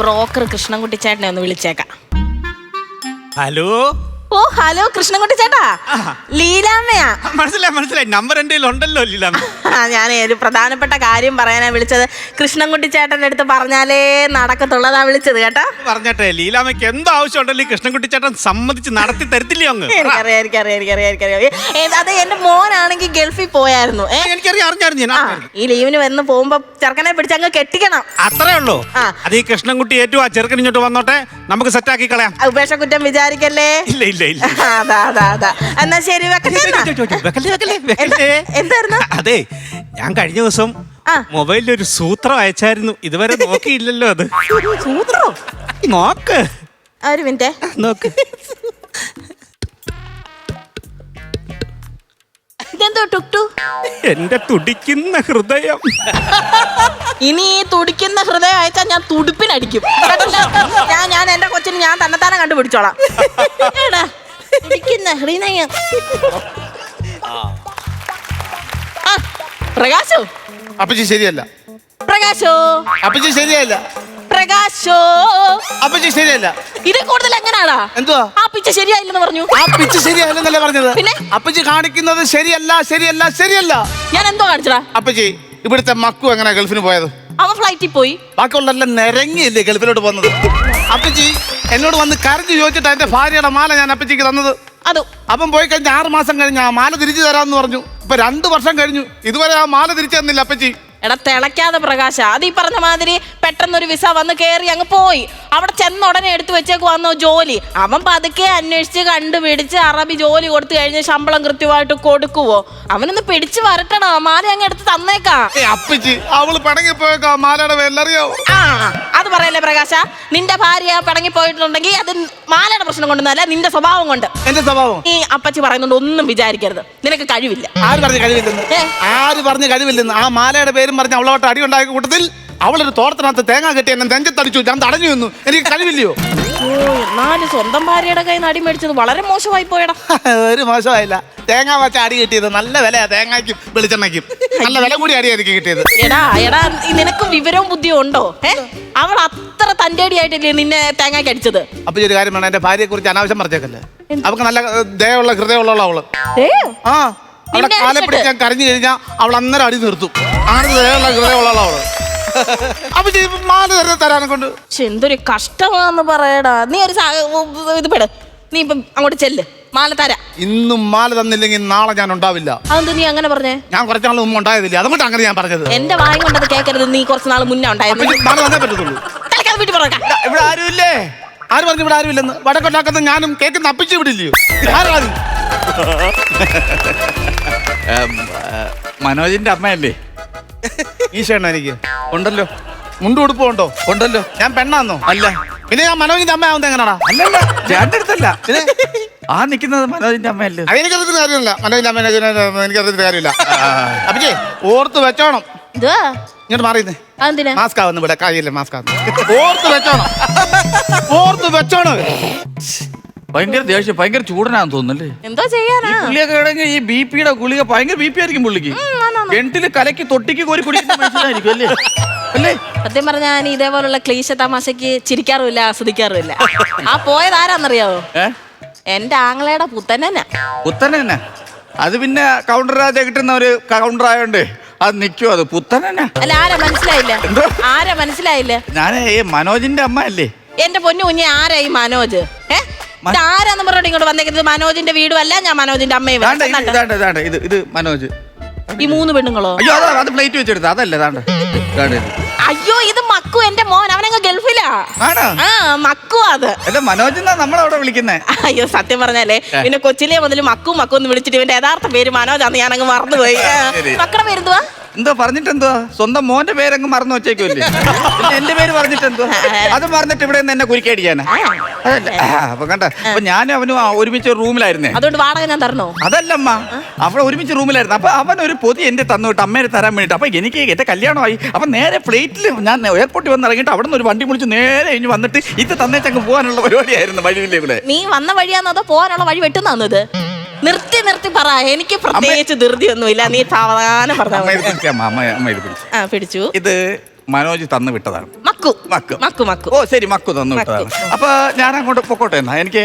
Broker Krishnankutty ചേട്ടനെ ഒന്ന് വിളിച്ചേക്കാം. ഹലോ? ഓ ഹലോ കൃഷ്ണൻകുട്ടി ചേട്ടാ. ലീലാമ്മയാ. മനസ്സിലായി മനസ്സിലായി. നമ്പർ എന്റെ ഉണ്ടല്ലോ ലീലാമ്മ. ഞാൻ ഒരു പ്രധാനപ്പെട്ട കാര്യം പറയാനാ വിളിച്ചത്. കൃഷ്ണൻകുട്ടി ചേട്ടന്റെ അടുത്ത് പറഞ്ഞാലേ നടക്കത്തുള്ളതാ വിളിച്ചത് കേട്ടാ? പറഞ്ഞട്ടെ ലീലാമ്മയ്ക്ക് എന്തോ ആവശ്യം ഉണ്ടല്ലോ ഈ കൃഷ്ണൻകുട്ടി ചേട്ടൻ സമ്മതിച്ച് നടത്തി തരത്തില്ലേ അങ്ങ്? എനിക്കറിയാം എനിക്കറിയാം എനിക്കറിയാം എനിക്കറിയാം. ഏ, അത് എന്റെ മോനാണെങ്കിൽ ഗൾഫിൽ പോയായിരുന്നു. ഏ? എനിക്കറിയാം അറിഞ്ഞായിരുന്നു ഞാൻ ആ ഈ ലീവിന് വന്ന് പോകുമ്പോ ചെറുക്കനെ പിടിച്ച് അങ്ങ് കെട്ടിക്കണം. അത്രേ ഉള്ളൂ. ആ. അത് ഈ കൃഷ്ണൻകുട്ടി ഏറ്റവും ആ ചെറുക്കൻ ഇങ്ങോട്ട് വന്നോട്ടെ നമുക്ക് സെറ്റാക്കി കളയാം. ഉപേക്ഷ കുറ്റം വിചാരിക്കല്ലേ? ഇല്ല ഇല്ല. ഇല്ല അതാ അതാ അതാ. എന്നാ ശരി വെക്കട്ടെ എന്നാ? വെക്കല്ലേ, വെക്കല്ലേ, വെക്കല്ലേ. എന്താ- എന്തായിരുന്നു? അതെ ഞാൻ കഴിഞ്ഞ ദിവസം ആ. മൊബൈലിൽ ഒരു സൂത്രം അയച്ചായിരുന്നു. ഇതുവരെ നോക്കിയില്ലല്ലോ അത്. സൂത്രോ? നോക്ക്. ആ, ഒരു മിനിറ്റ്. നോക്ക്. ഇതെന്തോ ടുക്ടു എന്റെ തുടിക്കുന്ന ഹൃദയം. ഇനി ഈ തുടിക്കുന്ന ഹൃദയം അയച്ചാൽ ഞാൻ തുടുപ്പിനടിക്കും? ഞാൻ ഞാൻ എന്റെ കൊച്ചിന് ഞാൻ തന്നെത്താനെ കണ്ടുപിടിച്ചോളാം. എടാ, തുടിക്കുന്ന ഹൃദയം. ആ, പ്രകാശോ? അപ്പച്ചി ശരിയല്ല. പ്രകാശോ? അപ്പച്ചി ശരിയല്ല. പ്രകാശോ. അപ്പച്ചി ശരിയല്ല. ഇത് കൂടുതൽ എങ്ങനാടാ? എന്തുവാ? ആ പിച്ച ശരിയായില്ലെന്ന് പറഞ്ഞു. ആ പിച്ച് ശരിയല്ലെന്നല്ലേ പറഞ്ഞത്? പിന്നെ? അപ്പച്ചി കാണിക്കുന്നത് ശരിയല്ല ശരിയല്ല ശരിയല്ല. ഞാൻ എന്തോ കാണിച്ചടാ? അപ്പച്ചി ഇവിടുത്തെ മക്കു എങ്ങനെ ഗൾഫിന് പോയത്? അവൻ ഫ്ലൈറ്റിൽ പോയി. ബാക്കിയുള്ളെല്ലാം നിരങ്ങിയില്ലേ ഗൾഫിലോട്ട് പോകുന്നത്? അപ്പച്ചി എന്നോട് വന്ന് കരഞ്ഞു ചോദിച്ചിട്ട് എന്റെ ഭാര്യയുടെ മാല ഞാൻ അപ്പച്ചിക്ക് തന്നത്. അത്. അപ്പം പോയി കഴിഞ്ഞ ആറ് മാസം കഴിഞ്ഞ് ആ മാല തിരിച്ചു തരാന്ന് പറഞ്ഞു. ഇപ്പൊ രണ്ട് വർഷം കഴിഞ്ഞു. ഇതുവരെ ആ മാല തിരിച്ചു തന്നില്ല അപ്പച്ചി. എടാ തിളയ്ക്കാതെ പ്രകാശ. അത് ഈ പറഞ്ഞ മാതിരി പെട്ടെന്നൊരു വിസ വന്ന് കയറി അങ്ങ് പോയി. അവിടെ ചെന്ന ഉടനെ എടുത്തു വെച്ചേക്ക് വന്നോ ജോലി. അവൻ പതുക്കെ അന്വേഷിച്ച് കണ്ടുപിടിച്ച് അറബി ജോലി കൊടുത്തു കഴിഞ്ഞ് ശമ്പളം കൃത്യമായിട്ട് കൊടുക്കുവോ? അവനൊന്ന് പിടിച്ചു വരട്ടണോ മാല അങ്ങ് എടുത്ത് തന്നേക്കാം. അപ്പച്ചി അവൾ പിണങ്ങി പോയേക്കാ മാലയുടെ പേരിലറിയാവോ ആ അത് പറയല്ലേ പ്രകാശ. നിന്റെ ഭാര്യ പിണങ്ങി പോയിട്ടുണ്ടെങ്കിൽ അത് മാലയുടെ പ്രശ്നം കൊണ്ടൊന്നല്ല നിന്റെ സ്വഭാവം കൊണ്ട്. എന്റെ സ്വഭാവം? ഈ അപ്പച്ചി പറയുന്നുണ്ട് ഒന്നും വിചാരിക്കരുത്. നിനക്ക് കഴിവില്ല. ആര് പറഞ്ഞു കഴിവില്ലെന്ന്? ആര് പറഞ്ഞു കഴിവില്ലെന്ന്? ആ മാലയുടെ പേരും പറഞ്ഞ അവളോട്ട് അടി ഉണ്ടാക്കിയ കൂട്ടത്തിൽ അവളൊരു തോട്ടത്തിനകത്ത് തേങ്ങ കെട്ടി എന്നെ നെഞ്ചത്തടിച്ചു. ഞാൻ തടഞ്ഞു നിന്നു. എനിക്ക് കഴിവില്ലയോ എന്നാലും സ്വന്തം ഭാര്യയുടെ കൈ നടി മേടിച്ചത് വളരെ മോശമായി പോയടാ. ഒരു മോശമായില്ല. തേങ്ങ വച്ച അടി കിട്ടിയത് നല്ല വിലയാ. തേങ്ങയ്ക്കും വെളിച്ചെണ്ണയ്ക്കും. നല്ല വില കൂടി അടി എനിക്ക് കിട്ടിയത്. എടാ എടാ നിനക്ക് വിവരവും ബുദ്ധിയും ഉണ്ടോ? അവൾ അത്ര തന്റെ അടിയായിട്ടില്ലേ നിന്നെ തേങ്ങയ്ക്ക് അടിച്ചത്? അപ്പൊ ഒരു കാര്യം വേണം എന്റെ ഭാര്യയെ കുറിച്ച് അനാവശ്യം പറഞ്ഞേക്കല്ലേ. അവൾക്ക് നല്ല ദയുള്ള ഹൃദയമുള്ള അവൾ. ആ. അവളെ കാലെ ഞാൻ കരഞ്ഞു കഴിഞ്ഞാൽ അവൾ അന്നേരം അടി നിർത്തും. അങ്ങനെ ദയുള്ള ഹൃദയമുള്ള അവൾ? അപ്പൊ മാല തരുന്ന തരാനെ കൊണ്ട്. പക്ഷെ എന്തൊരു കഷ്ടമാന്ന് പറയടാ. നീ ഒരു സാ- ഇത് പെട. നീ ഇപ്പം അങ്ങോട്ട് ചെല്ല്. മാല തരാ. ഇന്നും മാല തന്നില്ലെങ്കിൽ നാളെ ഞാൻ ഉണ്ടാവില്ല. അതെന്ത് നീ അങ്ങനെ പറഞ്ഞേ? ഞാൻ കുറച്ച് നാളെ മുമ്പ് ഉണ്ടായതില്ല? അതുകൊണ്ട് അങ്ങനെ ഞാൻ പറഞ്ഞത്. എന്റെ വായം കൊണ്ടത് കേൾക്കരുത് നീ കുറച്ച് നാൾ മുന്നേ അപ്പൊ ഉണ്ടായിരുന്നു ഈ മാല തന്നേ പറ്റത്തുള്ളൂ. തലക്കാതെ വീട്ടിൽ ഇവിടെ ആരുമില്ലേ? ആര് പറഞ്ഞു ഇവിടെ ആരുമില്ലെന്ന്? വടക്കൊണ്ടാക്കുന്ന ഞാനും കേക്ക് അപ്പിച്ചു വിടില്ലയോ? ആരാണ് മനോജിന്റെ അമ്മയല്ലേ? ഈശോണ്ണ എനിക്ക്. ഉണ്ടല്ലോ. മുണ്ട് ഉടുപ്പ് ഉണ്ടോ? ഉണ്ടല്ലോ. ഞാൻ പെണ്ണാന്നോ? അല്ല. പിന്നെ ഞാൻ മനോജിന്റെ അമ്മ എങ്ങനെയാടാ? അല്ലല്ല ചേട്ടന്റെ അടുത്തല്ല. ആ നിൽക്കുന്നത് മനോജിന്റെ അമ്മയല്ലേ? അതെനിക്കറിയത്തിന് കാര്യമില്ല. മനോജിന്റെ അമ്മ എനിക്കറിയത്തിന് കാര്യമില്ല. അപ്പേ ഓർത്ത് വെച്ചോണം. ഇതുവാ ഇങ്ങോട്ട് മാറിയുന്നേ അതെന്തിനാ? മാസ്ക് ആവുന്നു ഇവിടെ. കാര്യമില്ല മാസ്ക് ആവുന്നു. ഓർത്ത് വെച്ചോണം. ഓർത്ത് വെച്ചോണം. ഭയങ്കര ദേഷ്യം ഭയങ്കര ചൂടനാന്ന് തോന്നുന്നല്ലേ? എന്തോ ചെയ്യാനാ? പുള്ളിയൊക്കെ ഈ ബി പിയുടെ ഗുളിക ഭയങ്കര ബി പി ആയിരിക്കും പുള്ളിക്ക്. കിണറ്റിൽ കലക്കി തൊട്ടിക്ക് കോരി കുടിക്കുന്ന മനുഷ്യനായിരിക്കും അല്ലേ? അല്ലേ? സത്യം പറഞ്ഞാൽ ഞാൻ ഇതേപോലുള്ള ക്ലീശ തമാശക്ക് ചിരിക്കാറുമില്ല ആസ്വദിക്കാറുമില്ല. ആ പോയത് ആരാന്നറിയാവോ? എന്റെ ആങ്ങളയുടെ പുത്തനെന്നാ പുത്തൻ അത് പിന്നെ കൗണ്ടർ രാജ കിട്ടുന്ന ഒരു കൗണ്ടർ ആയോണ്ട് അത് നിൽക്കും അത്? പുത്തൻ അല്ല ആരാ? മനസ്സിലായില്ല? ആരാ? മനസ്സിലായില്ല. ഞാൻ മനോജിന്റെ അമ്മ അല്ലേ? എന്റെ പൊന്നു കുഞ്ഞെ ആരാ ഈ മനോജ്? ഏ? ഇത് ആരാന്ന് പറഞ്ഞോണ്ട് ഇങ്ങോട്ട് വന്നേക്കുന്നത്? മനോജിന്റെ വീടും അല്ല ഞാൻ മനോജിന്റെ അമ്മയും ദാണ്ട ഇത് ഇതാണ്ട് ഇത് ഇത് മനോജ്. ഈ മൂന്ന് പെണ്ണുങ്ങളോ? അയ്യോ അതാ അത് പ്ലേറ്റ് വെച്ചെടുത്ത അതല്ല ദാണ്ട്. ദാണ്ട് ഇത്. അയ്യോ ഇത് മക്കു എന്റെ മോൻ അവനങ്ങ് ഗൾഫിലാ. ആണോ? ആ മക്കു അത്. അല്ല മനോജ് എന്നാ നമ്മളവിടെ വിളിക്കുന്നേ? അയ്യോ സത്യം പറഞ്ഞാലേ പിന്നെ കൊച്ചിലെ മുതൽ മക്കു മക്കു എന്ന് വിളിച്ചിട്ട് ഇവന്റെ യഥാർത്ഥ പേര് മനോജാന്ന് ഞാൻ അങ്ങ് മറന്നുപോയി. ആ, ശരി. മക്കളുടെ പേരെന്തുവാ എന്തോ പറഞ്ഞിട്ട് സ്വന്തം മോന്റെ പേരങ്ങ് മറന്നു വെച്ചേക്കുമല്ലേ എന്റെ പേര് പറഞ്ഞിട്ട് അത് മറന്നിട്ട് ഇവിടെ നിന്ന് എന്നെ കുരുക്കടിക്കാനാ? അതല്ല? അപ്പൊ കണ്ട അപ്പൊ ഞാനും അവനും ആ ഒരുമിച്ച് റൂമിലായിരുന്നേ. അതുകൊണ്ട് വാടക ഞാൻ തരണോ? അതല്ലമ്മ അവിടെ ഒരുമിച്ച് റൂമിലായിരുന്നു. അപ്പൊ അവൻ ഒരു പൊതി എന്റെ തന്നു വിട്ട് അമ്മേനെ തരാൻ വേണ്ടിട്ട്. അപ്പൊ എനിക്ക് എന്റെ കല്യാണമായി. അപ്പൊ നേരെ ഫ്ലൈറ്റിൽ ഞാൻ എയർപോർട്ടിൽ വന്ന് ഇറങ്ങിയിട്ട് അവിടെ നിന്ന് ഒരു വണ്ടി വിളിച്ച് നേരെ കഴിഞ്ഞ് വന്നിട്ട് ഇത് തന്നേച്ചങ്ങ് പോകാനുള്ള പരിപാടിയായിരുന്നു വഴിയില്ലേ നീ വന്ന വഴിയാണോ അതോ പോകാനുള്ള വഴി വെട്ടുന്നത് നിർത്തി നിർത്തി പറ. എനിക്ക് പ്രത്യേകിച്ച് ധൃതിയൊന്നുമില്ല. നീ സാവധാനം പറഞ്ഞു പിടിച്ചു. ഇത് മനോജ് തന്നു വിട്ടതാണ്. മക്കു. മക്കു. മക്കു മക്കു. ഓ ശരി മക്കു തന്നു വിട്ടതാണ്. അപ്പൊ ഞാൻ അങ്ങോട്ട് പൊക്കോട്ടെ എന്നാ? എനിക്ക്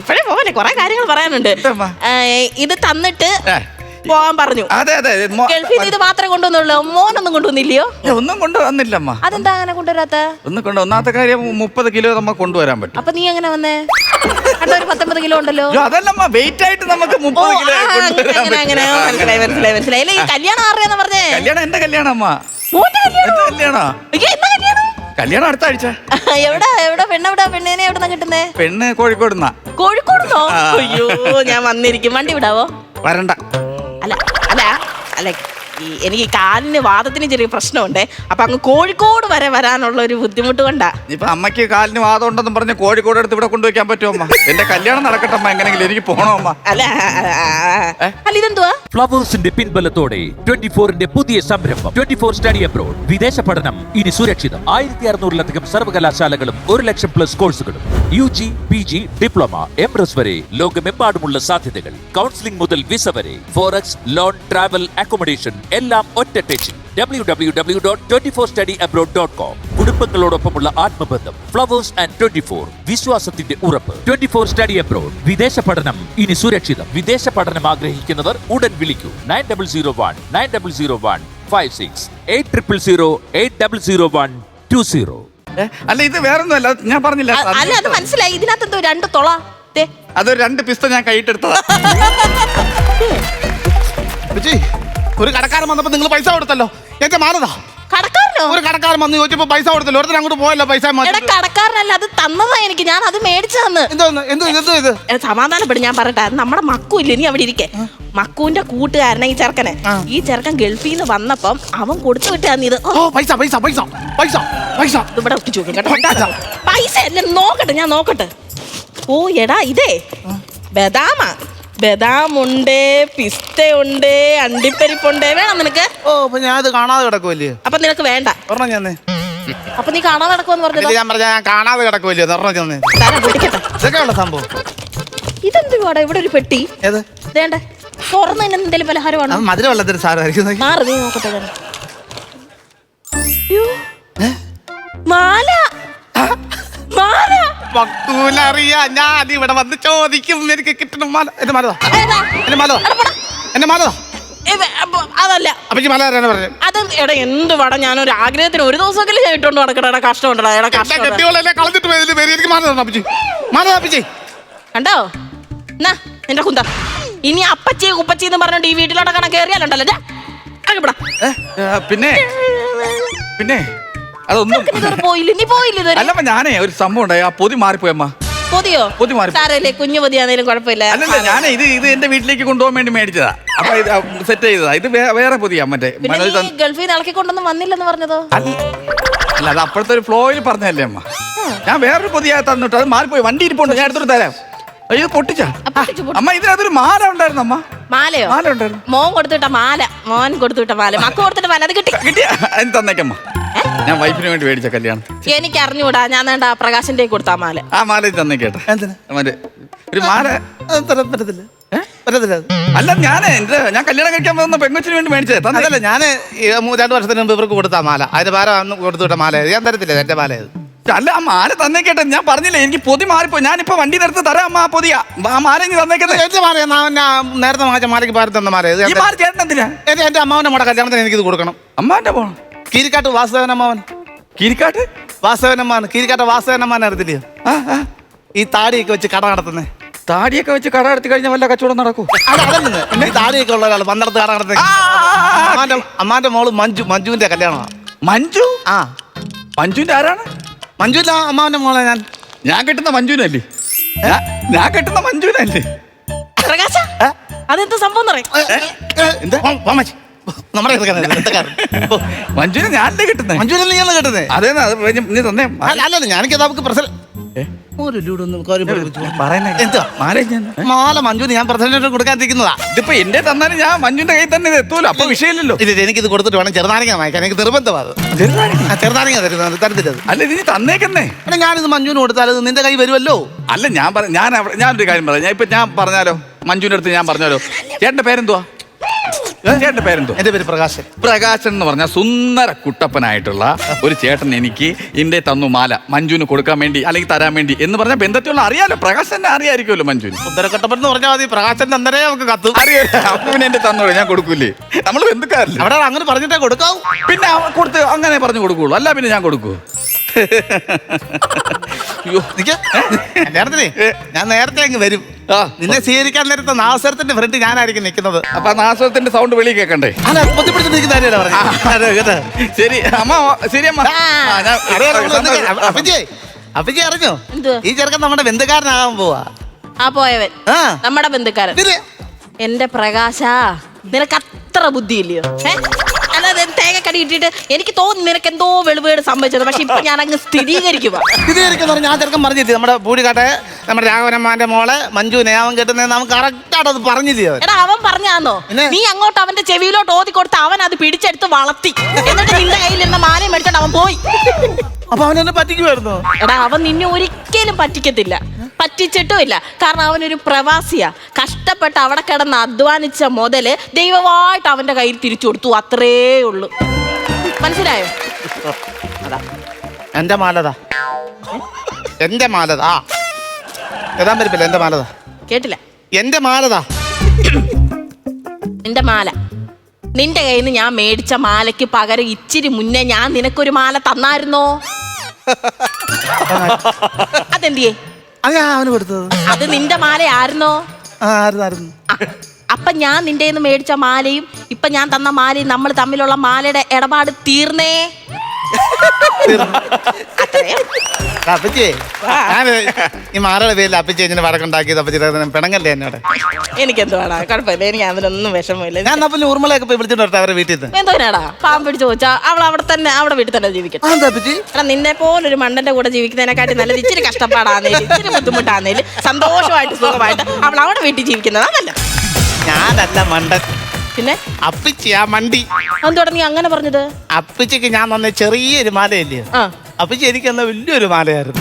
ഇപ്പഴേ പോവനെ കൊറേ കാര്യങ്ങൾ പറയാനുണ്ട്. ഇത് തന്നിട്ട് പോവാൻ പറഞ്ഞു. അതെ അതെ ഗൾഫിൽ ഇത് മാത്രമേ കൊണ്ടുവന്നുള്ളൂ. മോനൊന്നും കൊണ്ടുവന്നില്ലയോ? ഒന്നും ഒന്നും കൊണ്ടുവന്നില്ലമ്മ. അതെന്താ അങ്ങനെ കൊണ്ടുവരാത്ത? ഒന്നും കൊണ്ട് ഒന്നാമത്തെ കാര്യം മുപ്പത് കിലോ നമ്മ കൊണ്ടുവരാൻ പറ്റും. അപ്പൊ നീ എങ്ങനെ വന്നേ? അവിടെ ഒരു പത്തൊമ്പത് കിലോ ഉണ്ടല്ലോ? അതല്ലമ്മ വെയിറ്റ് ആയിട്ട് നമുക്ക് മുപ്പത് കിലോ കൊണ്ടുവരാൻ അങ്ങനെ അങ്ങനെ. മനസ്സിലായി മനസ്സിലായി മനസ്സിലായി. അല്ലേ ഈ കല്യാണം ആറിയാന്ന് പറഞ്ഞേ? കല്യാണം എന്റെ കല്യാണം അമ്മ. മോന്റെ കല്യാണം? എന്റെ കല്യാണോ. അയ്യോ, എന്നാ കല്യാണം? കല്യാണം അടുത്ത ആഴ്ച. എവിടെ എവിടെ പെണ്ണെവിടെ പെണ്ണിനെ എവിടെ കിട്ടുന്നേ? പെണ്ണ് കോഴിക്കോടുന്നാ. കോഴിക്കോടുന്നോ? അയ്യോ ഞാൻ വന്നിരിക്കും. വണ്ടി വിടാവോ? വരണ്ട. അല്ല അല്ല അല്ല ഈ എനിക്ക് ഈ കാലിന് വാദത്തിന് ചെറിയ പ്രശ്നമുണ്ട്. അപ്പൊ അങ്ങ് കോഴിക്കോട് വരെ വരാനുള്ള ഒരു ബുദ്ധിമുട്ട് കൊണ്ടാ. ഇപ്പൊ അമ്മയ്ക്ക് കാലിന് വാദം ഉണ്ടെന്നും പറഞ്ഞ് കോഴിക്കോട് എടുത്ത് ഇവിടെ കൊണ്ടുവയ്ക്കാൻ പറ്റുമോ അമ്മ? എന്റെ കല്യാണം നടക്കട്ടെ അമ്മ. എങ്ങനെയെങ്കിലും എനിക്ക് പോണോ അമ്മ? അല്ല. അല്ല ഇതെന്തുവാ? ഫ്ലവേഴ്സിന്റെ പിൻബലത്തോടെ ട്വന്റി ഫോറിന്റെ പുതിയ സംരംഭം ട്വന്റി ഫോർ സ്റ്റഡി അബ്രോഡ്. വിദേശ പഠനം ഇനി സുരക്ഷിതം. ആയിരത്തി അറുന്നൂറിലധികം സർവകലാശാലകളും ഒരു ലക്ഷം പ്ലസ് കോഴ്സുകളും. U G P G diploma M S വരെ ലോകമെമ്പാടുമുള്ള സാധ്യതകൾ. കൗൺസിലിംഗ് മുതൽ വിസ വരെ. ഫോറക്സ് ലോൺ ട്രാവൽ അക്കോമഡേഷൻ എല്ലാം ഒറ്റ ടെച്ചിൽ. W W W dot twenty four study abroad dot com കുടുംബങ്ങളോടൊപ്പമുള്ള ആത്മബന്ധം ഫ്ലവേഴ്സ് ആൻഡ് ട്വന്റി ഫോർ വിശ്വാസത്തിന്റെ ഉറപ്പ്. ട്വന്റി ഫോർ സ്റ്റഡി അബ്രോഡ് വിദേശ പഠനം ഇനി സുരക്ഷിതം. വിദേശ പഠനം ആഗ്രഹിക്കുന്നവർ ഉടൻ വിളിക്കൂ. Nine double zero one nine double zero one five six eight triple zero eight double zero one two zero. അല്ല ഇത് വേറൊന്നും അല്ല ഞാൻ പറഞ്ഞില്ല. അല്ല അത് മനസ്സിലായി. ഇതിനകത്ത് രണ്ട് തൊള. അതൊരു രണ്ട് പിസ്ത ഞാൻ കൈയിട്ടെടുത്തതാ. ഒരു കടക്കാരൻ വന്നപ്പോ നിങ്ങൾ പൈസ കൊടുത്തല്ലോ? എന്റെ മാറുതാ കടക്കാരനോ? ഒരു കടക്കാരൻ വന്ന് ചോദിച്ചപ്പോ പൈസ കൊടുത്തല്ലോ. ഒരുത്തൻ അങ്ങോട്ട് പോയല്ലോ പൈസ എടാ കടക്കാരനല്ല അത് തന്നതാ എനിക്ക്. ഞാൻ അത് മേടിച്ചു തന്ന് എന്തോന്ന് എന്തോ എന്തോ ഇത്? എടാ, സമാധാനപ്പെടും ഞാൻ പറയട്ടെ. അത് നമ്മുടെ മക്കു ഇല്ല നീ അവിടെ ഇരിക്കെ. മക്കുവിന്റെ കൂട്ടുകാരനെ ഈ ചെറുക്കനെ. ആ. ഈ ചെറുക്കൻ ഗൾഫിൽ നിന്ന് വന്നപ്പം അവൻ കൊടുത്തു വിട്ടാന്ന് ഇത്. ഓ, ഓ പൈസ പൈസ പൈസ പൈസ പൈസ. ഇത് ഇവിടെ ഒട്ടിച്ചു വെക്കും കേട്ടോ. പൈസ. അല്ല നോക്കട്ടെ ഞാൻ നോക്കട്ടെ. ഓ എടാ ഇതേ. ബദാമ. ബദാം പിസ്തയുണ്ട് പിസ്ത ഉണ്ട് അണ്ടിപ്പരിപ്പുണ്ട്. വേണം നിനക്ക്? ഓ അപ്പൊ ഞാൻ അത് കാണാതെ കിടക്കുമല്ലേ അപ്പൊ നിനക്ക് വേണ്ട. ഒരെണ്ണം ചെന്നേ അപ്പൊ നീ കാണാതെ കിടക്കുമെന്ന് ഇല്ല, പറഞ്ഞത് ഞാൻ പറഞ്ഞ ഞാൻ കാണാതെ കിടക്കുമല്ലേ ഒരെണ്ണം ചെന്നേ തരാം പൊട്ടിക്കട്ടെ ഇതൊക്കെയുള്ള സംഭവം. ഇതെന്തുവാടാ? ഇവിടെ ഒരു പെട്ടി. ഏത്? വേണ്ട തുറന്ന് തന്നെ എന്തെങ്കിലും പലഹാരമാണോ? അത് മധുര വെള്ളത്തിന് സാരമായിരിക്കും മാറി നീ നോക്കട്ടെ ഞാൻ. അയ്യോ. മാല? വക്കൂലറിയാ ഞാൻ ഇവിടെ വന്ന് ചോദിക്കും. എനിക്ക് കിട്ടണം മാല എന്റെ മാലോ എന്റെ മാലോ. എന്റെ മാലോ ഇത് അപ്പൊ അതല്ല. അപ്പൊ മല ആരാണ് പറഞ്ഞത്? അത് എടാ എന്ത് വട? ഞാനൊരു ആഗ്രഹത്തിന് ഒരു ദിവസമെങ്കിലും ഞാൻ ഇട്ടോണ്ട് നടക്കണ എടാ കഷ്ടം ഉണ്ടടാ എടാ എന്റെ കഷ്ടം ഉണ്ട്. കെട്ടിയോളെല്ലാം കളഞ്ഞിട്ട് പോയതിന്റെ പേര് എനിക്ക് മാല അപ്പച്ചി? മാല അപ്പച്ചി. കണ്ടോ? എന്നാ നിന്റെ കുന്ത. ഇനി അപ്പച്ചി ഉപ്പച്ചി എന്ന് പറഞ്ഞിട്ട് ഈ വീട്ടിലോട്ടൊക്കെ കയറിയാലുണ്ടല്ലോ. ദേ, അങ്ങ് വിടാ. ഏ, ഏ, പിന്നെ? പിന്നെ? അതൊന്നും പോയില്ല നീ പോയില്ല ഇതുവരെ? അല്ലമ്മ ഞാനേ ഒരു സംഭവം ഉണ്ടായി. ആ പൊതി മാറിപ്പോയമ്മ പൊതിയോ? പൊതി മാറി. സാരല്ലേ കുഞ്ഞു പൊതിയാണേലും കുഴപ്പമില്ല. അല്ലല്ല ഞാൻ ഇത് ഇത് എന്റെ വീട്ടിലേക്ക് കൊണ്ടുപോകാൻ വേണ്ടി മേടിച്ചതാ. അപ്പൊ ഇത് സെറ്റ് ചെയ്തതാ. ഇത് വേ- വേറെ പൊതിയാ മറ്റേ. പിന്നെ മനോജ് നീ തന്ന- ഗൾഫിൽ നിന്ന് ഇളക്കിക്കൊണ്ടൊന്നും വന്നില്ലെന്ന് പറഞ്ഞതോ? അല്ല അല്ല, അത് അപ്പോഴത്തെ ഒരു ഫ്ലോയിൽ പറഞ്ഞല്ലേ അമ്മ. ഞാൻ വേറൊരു പൊതിയാ തന്നിട്ട് അത് മാറിപ്പോയി. വണ്ടി ഇരിപ്പുണ്ട് ഞാൻ എടുത്തിട്ട് തരാം. അയ്യോ ഇത് പൊട്ടിച്ചാ. ആ, പൊട്ടിച്ചു, പൊട്ടിച്ചു. അമ്മ ഇതിനകത്തൊരു മാല ഉണ്ടായിരുന്നു അമ്മ. മാലയോ? മാല ഉണ്ടായിരുന്നു. മോൻ കൊടുത്തുവിട്ട മാല. മോൻ കൊടുത്തുവിട്ട മാല. മക്ക കൊടുത്തിട്ട് മാല. അത് കിട്ടി. കിട്ടിയ? അതിന് തന്നേക്കമ്മ ഞാൻ വൈഫിന് വേണ്ടി മേടിച്ച കല്യാണം. എനിക്ക് അറിഞ്ഞുകൂടാ ഞാൻ വേണ്ട പ്രകാശന്റെ കൊടുത്താ മാല. ആ മാല ഇത് തന്നേക്കേട്ടെ എന്തിനാ? മറ്റേ ഒരു മാല. അത് തരാൻ പറ്റത്തില്ല ഏ? പറ്റത്തില്ല അത്. അല്ല ഞാൻ എന്റെ ഞാൻ കല്യാണം കഴിക്കാൻ പോകുന്ന പെങ്കൊച്ചിന് വേണ്ടി മേടിച്ചത്. തന്നെ. അതല്ല ഞാൻ രണ്ടു വർഷത്തിന് മുമ്പ് ഇവർക്ക് കൊടുത്ത മാല. അതിന്റെ ഭാരം അന്ന് കൊടുത്തു വിട്ട മാല ഞാൻ തരത്തില്ല എന്റെ മാല ഇത് അല്ല ആ മാല തന്നേക്കട്ടെ ഞാൻ പറഞ്ഞില്ലേ എനിക്ക് പൊതി മാറിപ്പോ ഞാനിപ്പോ വണ്ടി നിർത്തി തരാം അമ്മ ആ പൊതിയാ. ആ മാല ഇനി തന്നേക്കട്ടെ എന്റെ മാല ഞാൻ നേരത്തെ വാങ്ങിച്ച മാലയ്ക്ക് ഭാരം തന്ന മാല ഇത് ഈ മാല ചേട്ടൻ എന്തിനാ? എന്റെ എന്റെ അമ്മാവന്റെ മോടെ കല്യാണത്തിന് എനിക്കിത് കൊടുക്കണം. അമ്മാന്റെ പോണം കീരിക്കാട്ട് വാസുദേവനമ്മാവൻ. കീരിക്കാട്ട്? അമ്മാവൻ കീരിക്കാട്ട് വാസുദേവൻ അമ്മാവൻ അറിയത്തില്ലയോ ഈ താടിയൊക്കെ വെച്ച് കട നടത്തുന്നേ. താടിയൊക്കെ വെച്ച് കട നടത്തി കഴിഞ്ഞാൽ വല്ല കച്ചവടം നടക്കൂ. ഈ താടിയൊക്കെ ഉള്ള ഒരാൾ പന്ത്രണ്ട് കട നടത്തുന്നത് അമ്മാന്റെ അമ്മാന്റെ മോൾ മഞ്ജു മഞ്ജുവിന്റെ കല്യാണമാണ് മഞ്ജു? ആ. മഞ്ജുവിന്റെ ആരാണ്? മഞ്ജുവിന്റെ അമ്മാവന്റെ മോളെ ഞാൻ. ഞാൻ കെട്ടുന്ന മഞ്ജുവിനല്ലേ? ഞാൻ- ഞാൻ കെട്ടുന്ന മഞ്ജുവിനല്ലേ? അതെന്താ സംഭവം എന്താ? നമ്മുടെ മഞ്ജുവിനെ ഞാനല്ലേ കെട്ടുന്നേ? മഞ്ജുവിനല്ലേ നീ കേട്ടത് അതേ അത് നീ തന്നേ. അല്ലല്ല ഞാൻ നമുക്ക് പ്രസൽ ഏ? ഒരു ലൂടൊന്നും? മാല ഞാൻ മാല മഞ്ജുവിന് ഞാൻ പ്രസന്റേഷൻ കൊടുക്കാതിരിക്കുന്നതാ. ഇതിപ്പോ എന്റെ തന്നാലും ഞാൻ മഞ്ജുവിന്റെ കയ്യിൽ തന്നെ ഇത് എത്തൂല അപ്പൊ വിഷയമില്ലല്ലോ. എനിക്ക് ഇത് കൊടുത്തിട്ട് വേണം ചെറുനാരങ്ങ വാങ്ങിക്കാൻ. എനിക്ക് നിർബന്ധമാണ് ചെറുനാരങ്ങ? തരുന്നത് തരത്തില്ലത് അല്ല ഇത് നീ തന്നേക്കുന്നേ. അല്ല ഞാനിത് മഞ്ജുവിന് കൊടുത്താൽ ഇത് നിന്റെ കൈ വരുമല്ലോ. അല്ല ഞാൻ പറ ഞാൻ അവിടെ- ഞാനൊരു കാര്യം പറയാം. ഞാൻ ഇപ്പൊ ഞാൻ പറഞ്ഞാലോ? മഞ്ജുവിന്റെ അടുത്ത് ഞാൻ പറഞ്ഞാലോ? ചേട്ടന്റെ പേരെന്തുവാ? ചേട്ടന്റെ പേരെന്തോ? എന്റെ പേര് പ്രകാശൻ. പ്രകാശൻ എന്ന് പറഞ്ഞ സുന്ദര കുട്ടപ്പനായിട്ടുള്ള ഒരു ചേട്ടൻ എനിക്ക് എന്റെ തന്നു മാല. മഞ്ജുവിന് കൊടുക്കാൻ വേണ്ടി അല്ലെങ്കിൽ തരാൻ വേണ്ടി എന്ന് പറഞ്ഞ ബന്ധത്തിലുള്ള അറിയാലോ. പ്രകാശനെ അറിയായിരിക്കുമല്ലോ മഞ്ജുവിന്. സുന്ദരക്കട്ടപ്പൻ എന്ന് പറഞ്ഞാൽ മതി. പ്രകാശൻ അന്നേരം നമുക്ക് കത്തും. അറിയാലോ അപ്പൊ പിന്നെ എന്റെ തന്നോളൂ. ഞാൻ കൊടുക്കൂലേ? നമ്മൾ ബന്ധുക്കാരല്ലേ? അവിടെ അങ്ങനെ പറഞ്ഞിട്ടേ കൊടുക്കാവൂ. പിന്നെ കൊടുത്ത് അങ്ങനെ പറഞ്ഞു കൊടുക്കുള്ളൂ. അല്ല പിന്നെ ഞാൻ കൊടുക്കൂ. കല്യാണത്തിനെ ഞാൻ നേരത്തെ അങ്ങ് വരും. നിന്നെ സ്വീകരിക്കാൻ നേരത്തെ നാസരത്തിന്റെ ഫ്രണ്ട് ഞാനായിരിക്കും നിൽക്കുന്നത്. അപ്പൊ നാസരത്തിന്റെ സൗണ്ട് വെളി കേക്കണ്ടേ അല്ല പൊത്തിപ്പിടിച്ച് നിൽക്കുന്ന ശരി അമ്മ ശരി അമ്മ. അറിഞ്ഞോ? ഈ ചെറുക്കൻ നമ്മുടെ ബന്ധുക്കാരനാകാൻ പോവാ. ആ പോയവൻ. നമ്മുടെ ബന്ധുക്കാരൻ. എന്റെ പ്രകാശ നിനക്ക് അത്ര ബുദ്ധിയില്ലയോ? അല്ലാതെ തേങ്ങക്കടി ഇട്ടിട്ട് എനിക്ക് തോന്നി നിനക്ക് എന്തോ വെളിവേട് സംഭവിച്ചത്. പക്ഷെ ഇപ്പൊ ഞാൻ അങ്ങ് സ്ഥിരീകരിക്കുക ഞാൻ ചെറുക്കം പറഞ്ഞില്ലേ നമ്മുടെ പൂടിക്കാട്ടെ നമ്മുടെ രാഘവനമ്മാന്റെ മോളെ മഞ്ജു നേവം കേട്ടുന്നത് നമുക്ക് കറക്റ്റായിട്ട് അത് പറഞ്ഞില്ലേ അവൻ? എടാ അവൻ പറഞ്ഞാന്നോ? നീ അങ്ങോട്ട് അവന്റെ ചെവിയിലോട്ട് ഓതി കൊടുത്ത് അവൻ അത് പിടിച്ചെടുത്ത് വളർത്തി. എന്നിട്ട് നിന്റെ കയ്യിൽ നിന്ന് മാനം മേടിച്ചോണ്ട് അവൻ പോയി. അപ്പൊ അവൻ എന്നെ പറ്റിക്കുമായിരുന്നു എടാ അവൻ നിന്നെ ഒരിക്കലും പറ്റിക്കത്തില്ല. പറ്റിച്ചിട്ടുമില്ല. കാരണം അവനൊരു പ്രവാസിയാ. കഷ്ടപ്പെട്ട് അവിടെ കിടന്ന് അധ്വാനിച്ച മുതൽ ദൈവമായിട്ട് അവന്റെ കയ്യിൽ തിരിച്ചു കൊടുത്തു. അത്രേ ഉള്ളൂ. മനസ്സിലായോ? എന്റെ മാലതാ. എന്റെ മാലതാ. എതാൻ പറ്റില്ല എന്റെ മാലതാ. കേട്ടില്ല? എന്റെ മാലതാ. നിന്റെ മാല. നിന്റെ കയ്യിൽ നിന്ന് ഞാൻ മേടിച്ച മാലയ്ക്ക് പകരം ഇച്ചിരി മുന്നേ ഞാൻ നിനക്കൊരു മാല തന്നായിരുന്നോ? അതെന്തിയേ? അത് ഞാൻ അവന് കൊടുത്തത്? അത് നിന്റെ മാലയായിരുന്നോ? ആ ആയിരുന്നായിരുന്നു ആ, അപ്പൊ ഞാൻ നിന്റെ മേടിച്ച മാലയും ഇപ്പൊ ഞാൻ തന്ന മാലയും നമ്മൾ തമ്മിലുള്ള മാലയുടെ ഇടപാട് തീർന്നേ. അപ്പച്ചി ഞാൻ ഈ മാലയുടെ പേരിൽ അപ്പച്ചി ഇങ്ങനെ വടക്കുണ്ടാക്കിയത് അപ്പച്ചി പിണങ്ങല്ലേ എന്നോട്? എനിക്കെന്തോ വേടാ കുഴപ്പമില്ല. എനിക്ക് അതിലൊന്നും വിഷമമില്ല. ഞാൻ അപ്പൊ പിന്നെ ഊർമളയൊക്കെ പോയി വിളിച്ചിട്ട് വരട്ടെ അവരെ വീട്ടിൽ നിന്ന്? എന്തോനാടാ പാമ്പ് പിടിച്ച് ചോദിച്ചാ അവൾ അവിടെ തന്നെ അവിടെ വീട്ടിൽ തന്നെ ജീവിക്കട്ടെ. ആ, എടാ നിന്നെ പോലൊരു മണ്ടന്റെ കൂടെ ജീവിക്കുന്നതിനെക്കാട്ടി നല്ലത് ഇച്ചിരി കഷ്ടപ്പാടാന്നേലും ഇച്ചിരി ബുദ്ധിമുട്ടാന്നേലും സന്തോഷമായിട്ട് സുഖമായിട്ട് അവൾ അവിടെ വീട്ടിൽ ജീവിക്കുന്നതാ നല്ലത്. ഞാനല്ല മണ്ടൻ. പിന്നെ? അപ്പിച്ചിയാ മണ്ടി. എന്തുകൊണ്ടാ നീ അങ്ങനെ പറഞ്ഞത്? അപ്പച്ചക്ക് ഞാൻ തന്ന ചെറിയൊരു മാലയല്ലേ? ആ. അപ്പിച്ചി എനിക്ക് തന്ന വലിയൊരു മാലയായിരുന്നു.